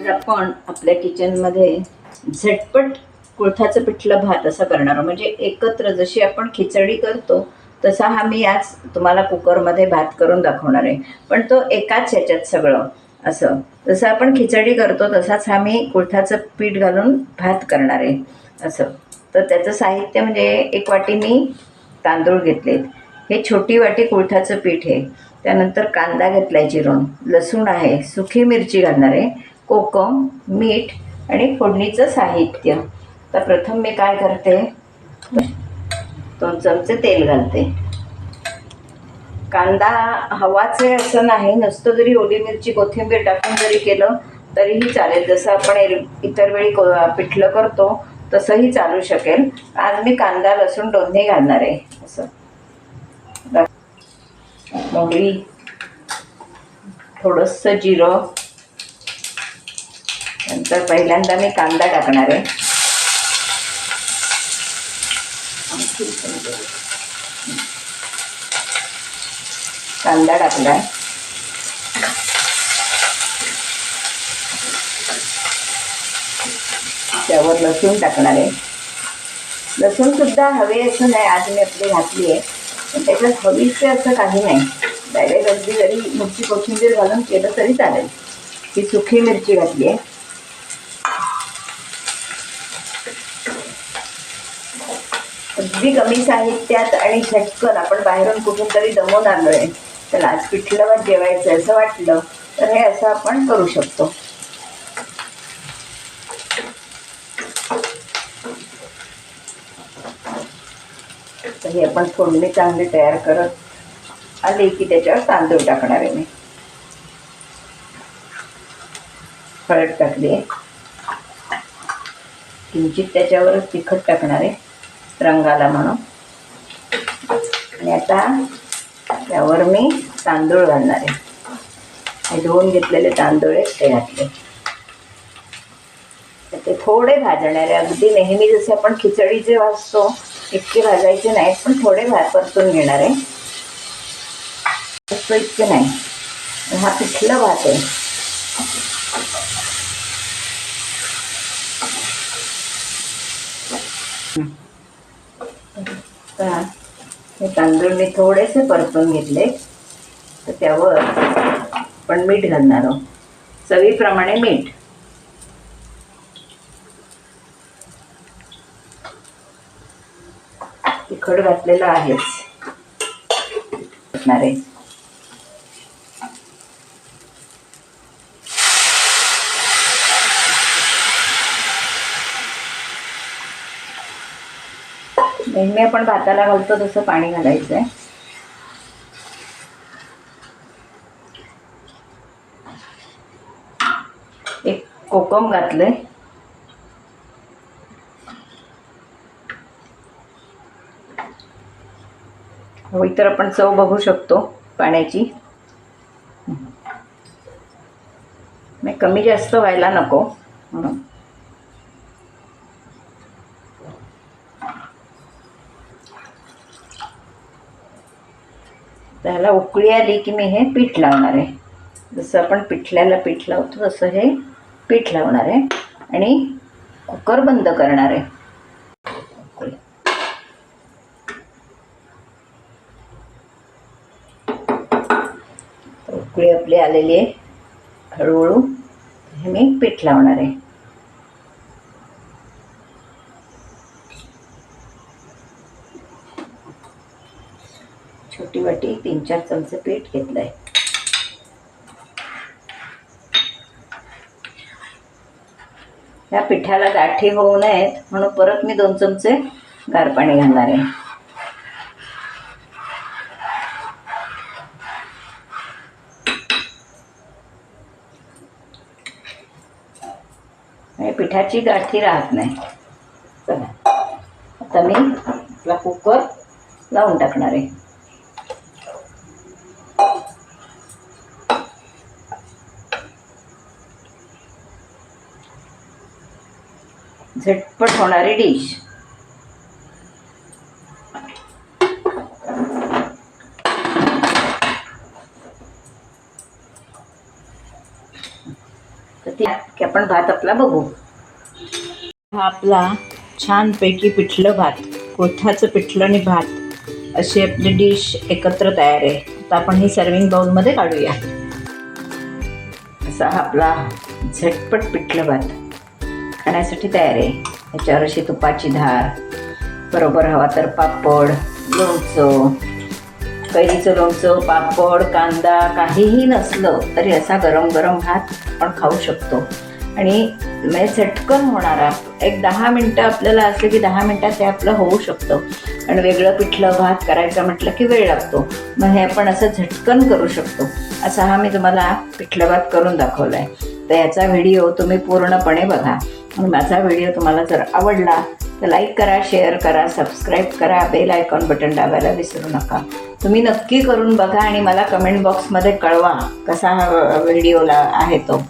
तर आपण आपल्या किचनमध्ये झटपट कुळथाचं पिठलं भात असं करणार म्हणजे एकत्र जशी आपण खिचडी करतो तसा हा मी आज तुम्हाला कुकरमध्ये भात करून दाखवणार आहे. पण तो एकाच ह्याच्यात सगळं असं. जसं आपण खिचडी करतो तसाच हा मी कुळथाचं पीठ घालून भात करणार आहे. असं. तर त्याचं साहित्य म्हणजे एक वाटी मी तांदूळ घेतलेत. हे छोटी वाटी कुळथाचं पीठ आहे. त्यानंतर कांदा घेतलाय चिरून लसूण आहे. सुकी मिरची घालणार आहे. कोकम मीठ आणि फोडणीचं साहित्य. तर प्रथम मी काय करते? दोन चमचे तेल घालते. कांदा हवाच आहे असं नाही नसतं जरी ओली मिरची कोथिंबीर टाकून जरी केलं तरीही चालेल. जसं आपण इतर वेळी को पिठलं करतो तसंही चालू शकेल. आज मी कांदा लसूण दोन्ही घालणार आहे. असं. मोहरी थोडंसं जिरं. तर पहिल्यांदा मी कांदा टाकणार आहे. कांदा टाकला कांदा त्यावर लसूण टाकणार आहे. लसूण सुद्धा हवे असं नाही आज मी आपली घातली आहे. पण त्याच्यात हवीचे असं काही नाही. डायरेक्ट अगदी जरी मिरची कोथिंबीर घालून केलं तरी चालेल. ही सुखी मिरची घातली आहे. अगदी कमी साहित्यात आणि झटकन आपण बाहेरून कुठून तरी दमून आलो आहे तर आज पिठलं जेवायचं आहे असं वाटलं तर हे असं आपण करू शकतो. तर हे आपण फोडणी चांगली तयार करत आली की त्याच्यावर तांदूळ टाकणार आहे मी. हळद टाकली आहे. किंचित त्याच्यावर तिखट टाकणार आहे. रंगाला म्हणून. आणि आता त्यावर मी तांदूळ घालणार आहे. हे धुवून घेतलेले तांदूळ आहेत ते घातले. तर ते थोडे भाजणारे अगदी नेहमी जसे आपण खिचडी जे भाजतो इतके भाजायचे नाहीत पण थोडे भा परतून घेणार आहे. इतके नाही. हा पिठलं भात आहे. आता हे तांदूळ मी थोडेसे परतून घेतले. तर त्यावर पण मीठ घालणार आहोत. चवीप्रमाणे मीठ. तिखट घातलेलं आहेच. घालणार आहे. नेहमी आपण भाताला घालतो तसं पाणी घालायचं आहे एक कोकम घातलंय. होई तर आपण चव बघू शकतो पाण्याची. नाही कमी जास्त व्हायला नको. म्हणून. त्याला उकळी आली की मी हे पीठ लावणार आहे. जसं आपण पिठल्याला पीठ लावतो तसं हे पीठ लावणार आहे. आणि कुकर बंद करणार आहे. उकळी. आपली आलेली आहे. हळूहळू हे मी पीठ लावणार आहे. छोटी वाटी तीन चार चमचे पीठ घेतलं आहे या पिठाला गाठी होऊ नयेत म्हणून परत मी दोन चमचे गार पाणी घालणार आहे. आणि पिठाची गाठी राहत नाही. चला. आता मी आपला कुकर लावून टाकणार आहे. झटपट होणारी डिश. की आपण भात आपला बघू. हा आपला छानपैकी पिठलं भात कोथाचं पिठलं आणि भात अशी आपली डिश एकत्र तयार आहे. आता आपण ही सर्विंग बाउलमध्ये काढूया. असा हा आपला झटपट पिठलं भात. खाण्यासाठी तयार आहे. याच्यावर अशी तुपाची धार बरोबर हवा तर पापड लोणचं कैरीचं लोणचं पापड कांदा काहीही नसलं तरी असा गरम गरम भात आपण खाऊ शकतो. आणि म्हणजे झटकन होणारा एक दहा मिनटं आपल्याला असले की दहा मिनटात ते आपलं होऊ शकतं. आणि वेगळं पिठलं भात करायचं म्हटलं की वेळ लागतो. मग हे आपण असं झटकन करू शकतो. असा हा मी तुम्हाला पिठलं भात करून दाखवला आहे तर याचा व्हिडिओ तुम्ही पूर्णपणे बघा. आणि माझा व्हिडिओ तुम्हाला जर आवडला तर लाईक करा शेअर करा सबस्क्राईब करा बेल आयकॉन बटन दाबायला विसरू नका. तुम्ही नक्की करून बघा आणि मला कमेंट बॉक्समध्ये कळवा कसा हा व्हिडिओला आहे तो.